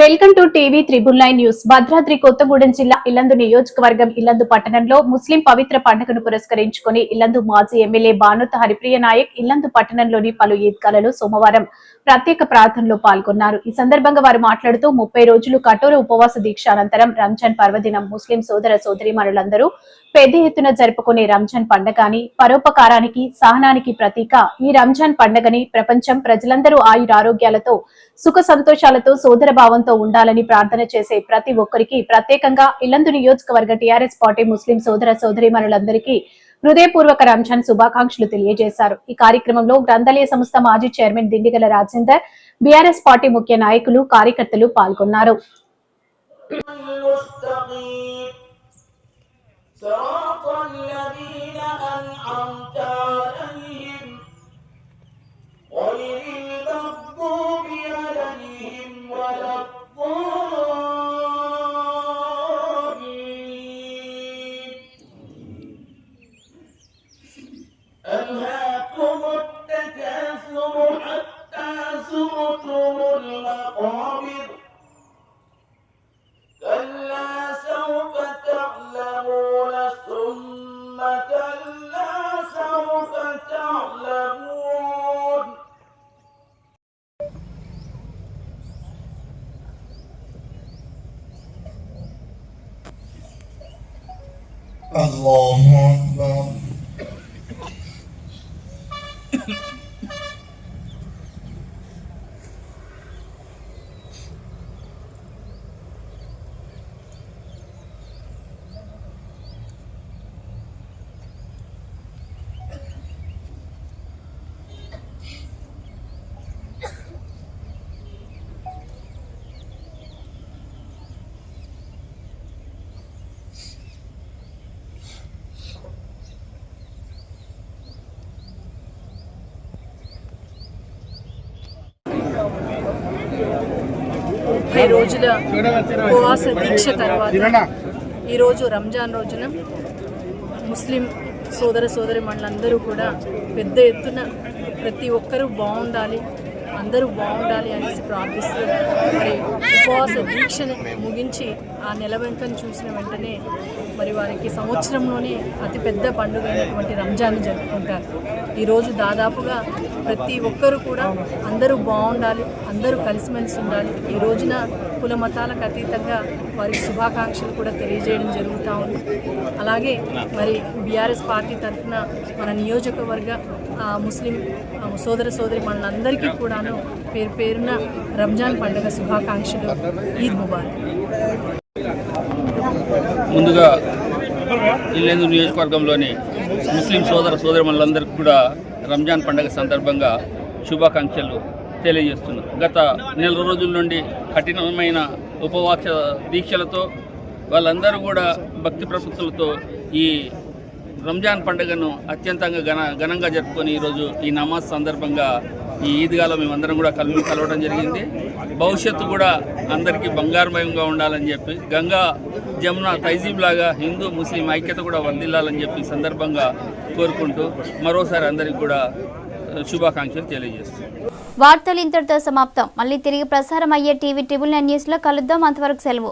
Welcome to TV triple nine news. Bhadradri Kothagudem జిల్లా ఇల్లందు నియోజకవర్గం ఇల్లందు పట్టణంలో ముస్లిం పవిత్ర పండుగను పురస్కరించుకుని ఇల్లందు మాజీ ఎమ్మెల్యే బానుత హరిప్రియ నాయక్ ఇల్లందు పట్టణంలోని పలు ఈద్గాలలో సోమవారం ప్రత్యేక ప్రార్థనలో పాల్గొన్నారు. ఈ సందర్భంగా వారు మాట్లాడుతూ ముప్పై రోజులు కఠోర ఉపవాస దీక్ష అనంతరం రంజాన్ పర్వదినం ముస్లిం సోదర సోదరిమణులందరూ పెద్ద ఎత్తున జరుపుకునే రంజాన్ పండగని పరోపకారానికి సహనానికి ప్రతీక. ఈ రంజాన్ పండగని ప్రపంచం ప్రజలందరూ ఆయురారోగ్యాలతో సుఖ సంతోషాలతో సోదర భావంతో ఉండాలని ప్రార్థన చేసే ప్రతి ఒక్కరికి ప్రత్యేకంగా ఇల్లందు నియోజకవర్గ టీఆర్ఎస్ పార్టీ ముస్లిం సోదర సోదరీమణులందరికీ హృదయపూర్వక రంజాన్ శుభాకాంక్షలు తెలియజేశారు. ఈ కార్యక్రమంలో గ్రంథాలయ సంస్థ మాజీ chairman Dindigala Rajender BRS party ముఖ్య నాయకులు కార్యకర్తలు పాల్గొన్నారు. الله أكبر ముప్పై రోజుల ఉపవాస దీక్ష తర్వాత ఈరోజు రంజాన్ రోజున ముస్లిం సోదర సోదరి మండలందరూ కూడా పెద్ద ఎత్తున ప్రతి ఒక్కరూ బాగుండాలి. అందరూ బాగుండాలి అనేసి ప్రార్థిస్తూ మరి ఉపవాస దీక్షను ముగించి ఆ నెల వెంకను చూసిన వెంటనే మరి వారికి సంవత్సరంలోనే అతిపెద్ద పండుగ అయినటువంటి రంజాన్ జరుపుకుంటారు. ఈరోజు దాదాపుగా ప్రతి ఒక్కరూ కూడా అందరూ బాగుండాలి అందరూ కలిసిమెలిసి ఉండాలి. ఈ రోజున కుల మతాలకు అతీతంగా వారికి శుభాకాంక్షలు కూడా తెలియజేయడం జరుగుతూ ఉంది. అలాగే మరి బీఆర్ఎస్ పార్టీ తరఫున మన నియోజకవర్గ ముస్లిం ఆ, సోదర సోదరి మనందరికీ కూడాను పేరు పేరున రంజాన్ పండుగ శుభాకాంక్షలు ఈద్ ముబారక్. ముందుగా ఇల్లేందు నియోజకవర్గంలోని ముస్లిం సోదర సోదరులందరికీ కూడా రంజాన్ పండుగ సందర్భంగా శుభాకాంక్షలు తెలియజేస్తున్నాం. గత నెల రోజుల నుండి కఠినమైన ఉపవాస దీక్షలతో వాళ్ళందరూ కూడా భక్తి ప్రపత్తులతో ఈ రంజాన్ పండుగను అత్యంతంగా ఘన ఘనంగా జరుపుకొని ఈరోజు ఈ నమాజ్ సందర్భంగా ఈ ఈద్గాలో మేమందరం కూడా కలు కలవడం జరిగింది. భవిష్యత్తు కూడా అందరికీ బంగారుమయంగా ఉండాలని చెప్పి గంగా జమున తైజీబ్ లాగా హిందూ ముస్లిం ఐక్యత కూడా వర్దిల్లాలని చెప్పి సందర్భంగా కోరుకుంటూ మరోసారి అందరికీ కూడా శుభాకాంక్షలు తెలియజేస్తున్నాం వార్తలు ఇంతటితో సమాప్తం. మళ్ళీ తిరిగి ప్రసారం అయ్యే టీవీ ట్రిబుల్ నైన్ న్యూస్లో కలుద్దాం. అంతవరకు సెలవు.